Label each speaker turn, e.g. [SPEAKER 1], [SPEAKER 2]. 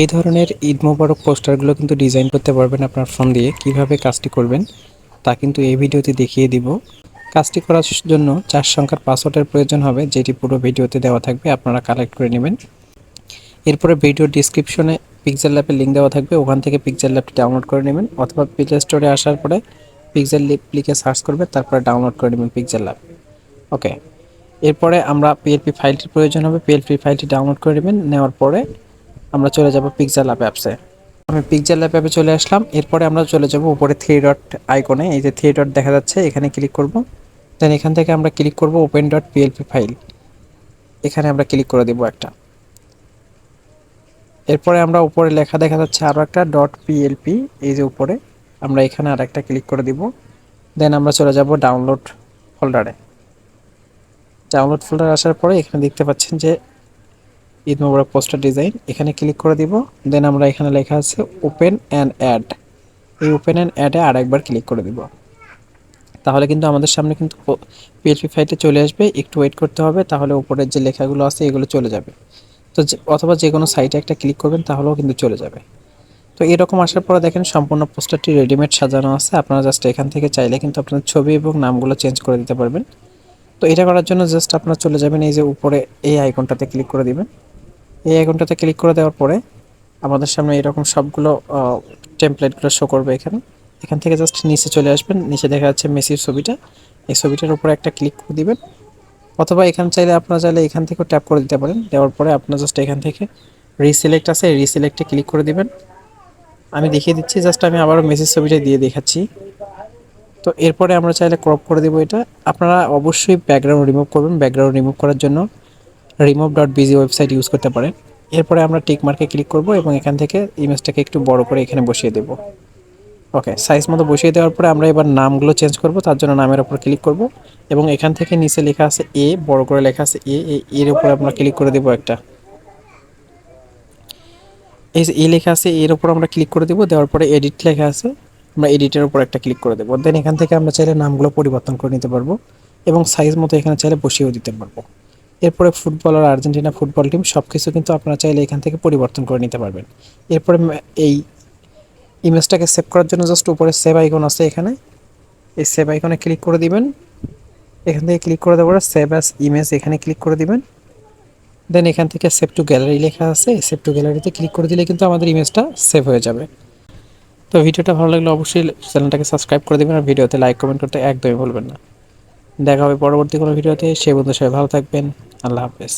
[SPEAKER 1] এই ধরনের ঈদ মোবারক পোস্টারগুলো কিন্তু ডিজাইন করতে পারবেন আপনার ফোন দিয়ে, কীভাবে কাজটি করবেন তা কিন্তু এই ভিডিওতে দেখিয়ে দিব। কাজটি করার জন্য চার সংখ্যার পাসওয়ার্ডের প্রয়োজন হবে, যেটি পুরো ভিডিওতে দেওয়া থাকবে, আপনারা কালেক্ট করে নেবেন। এরপরে ভিডিও ডিসক্রিপশনে পিকচার ল্যাপের লিঙ্ক দেওয়া থাকবে, ওখান থেকে পিকচার ল্যাপটি ডাউনলোড করে নেবেন, অথবা প্লে স্টোরে আসার পরে পিকচার ল্যাপ লিখে সার্চ করবে তারপরে ডাউনলোড করে নেবেন পিকচার ল্যাপ ওকে এরপরে আমরা পিএলপি ফাইলটির প্রয়োজন হবে পিএলপি ফাইলটি ডাউনলোড করে নেবেন, নেওয়ার পরে আমরা চলে যাব পিকচার ল্যাপ অ্যাপসে আমি পিকচার ল্যাপ অ্যাপে চলে আসলাম। এরপরে আমরা চলে যাব উপরে থ্রি ডট আইকনে এই যে থ্রি ডট দেখা যাচ্ছে, এখানে ক্লিক করব। দেন এখান থেকে আমরা ক্লিক করব ওপেন ডট পিএলপি ফাইল এখানে আমরা ক্লিক করে দেব একটা। এরপরে আমরা উপরে লেখা দেখা যাচ্ছে আরও একটা ডট পিএলপি এই যে উপরে, আমরা এখানে আর একটা ক্লিক করে দিব। দেন আমরা চলে যাব ডাউনলোড ফোল্ডারে ডাউনলোড ফোল্ডার আসার পরে এখানে দেখতে পাচ্ছেন যে ঈদ মোবারক পোস্টার ডিজাইন, এখানে ক্লিক করে দিব। দেন আমরা এখানে লেখা আছে ওপেন অ্যান্ড অ্যাড। এই ওপেন অ্যান্ড অ্যাডে আর একবার ক্লিক করে দিব। তাহলে কিন্তু আমাদের সামনে কিন্তু পিএইচপি ফাইলটা চলে আসবে। একটু ওয়েট করতে হবে, তাহলে উপরের যে লেখাগুলো আছে, এগুলো চলে যাবে। তো অথবা যে কোনো সাইটে একটা ক্লিক করবেন, তাহলেও কিন্তু চলে যাবে। তো এরকম আসার পরে দেখেন সম্পূর্ণ পোস্টারটি রেডিমেড সাজানো আছে। আপনারা জাস্ট এখান থেকে চাইলে কিন্তু আপনার ছবি এবং নামগুলো চেঞ্জ করে দিতে পারবেন। তো এটা করার জন্য জাস্ট আপনারা চলে যাবেন এই যে উপরে এই আইকনটাতে ক্লিক করে দিবেন। এই আইকনটাতে ক্লিক করে দেওয়ার পরে আমাদের সামনে এরকম সবগুলো টেমপ্লেটগুলো শো করবে এখানে। এখান থেকে জাস্ট নিচে চলে আসবেন। নিচে দেখা যাচ্ছে মেসির ছবিটা। এই ছবিটার উপরে একটা ক্লিক করে দিবেন। অথবা এখান চাইলে আপনারা চাইলে এখান থেকেও ট্যাপ করে দিতে পারেন। দেওয়ার পরে আপনার জাস্ট এখান থেকে রিসিলেক্ট আছে রিসিলেক্টে ক্লিক করে দিবেন। আমি দেখিয়ে দিচ্ছি জাস্ট আমি আবারও মেসেজ ছবিটা দিয়ে দেখাচ্ছি। তো এরপরে আমরা চাইলে ক্রপ করে দেবো এটা। আপনারা অবশ্যই ব্যাকগ্রাউন্ড রিমুভ করবেন। ব্যাকগ্রাউন্ড রিমুভ করার জন্য remove dot BG website use করতে পারেন। এরপরে আমরা টিক মার্কে ক্লিক করব এবং এখান থেকে ইমেজটাকে একটু বড় করে এখানে বসিয়ে দেব। ওকে সাইজ মতো বসিয়ে দেওয়ার পরে আমরা এবার নামগুলো চেঞ্জ করব, তার জন্য নামের ওপর ক্লিক করব এবং এখান থেকে নিচে লেখা আছে এ বড় করে লেখা আছে এ এর উপরে আমরা ক্লিক করে দেব একটা। এই যে এ লেখা আছে এর উপর আমরা ক্লিক করে দেবো, দেওয়ার পরে এডিট লেখা আছে, আমরা এডিটের উপর একটা ক্লিক করে দেবো। দেন এখান থেকে আমরা চাইলে নামগুলো পরিবর্তন করে নিতে পারব এবং সাইজ মতো এখানে চাইলে বসিয়েও দিতে পারব। এরপরে ফুটবল আর আর্জেন্টিনা ফুটবল টিম সব কিছু কিন্তু আপনারা চাইলে এখান থেকে পরিবর্তন করে নিতে পারবেন। এরপরে এই ইমেজটাকে সেভ করার জন্য জাস্ট উপরে সেভ আইকন আছে এখানে। এই সেভ আইকনে ক্লিক করে দিবেন। এখান থেকে ক্লিক করে দেওয়ার সেভ অ্যাস ইমেজ এখানে ক্লিক করে দিবেন। দেন এখান থেকে সেভ টু গ্যালারি লেখা আছে। সেভ টু গ্যালারিতে ক্লিক করে দিলে কিন্তু আমাদের ইমেজটা সেভ হয়ে যাবে। তো ভিডিওটা ভালো লাগলে অবশ্যই চ্যানেলটাকে সাবস্ক্রাইব করে দেবেন আর ভিডিওতে লাইক কমেন্ট করতে একদমই ভুলবেন না। দেখা হবে পরবর্তী কোনো ভিডিওতে। সে বন্ধু সবাই ভালো থাকবেন। আল্লাহ হাফেজ।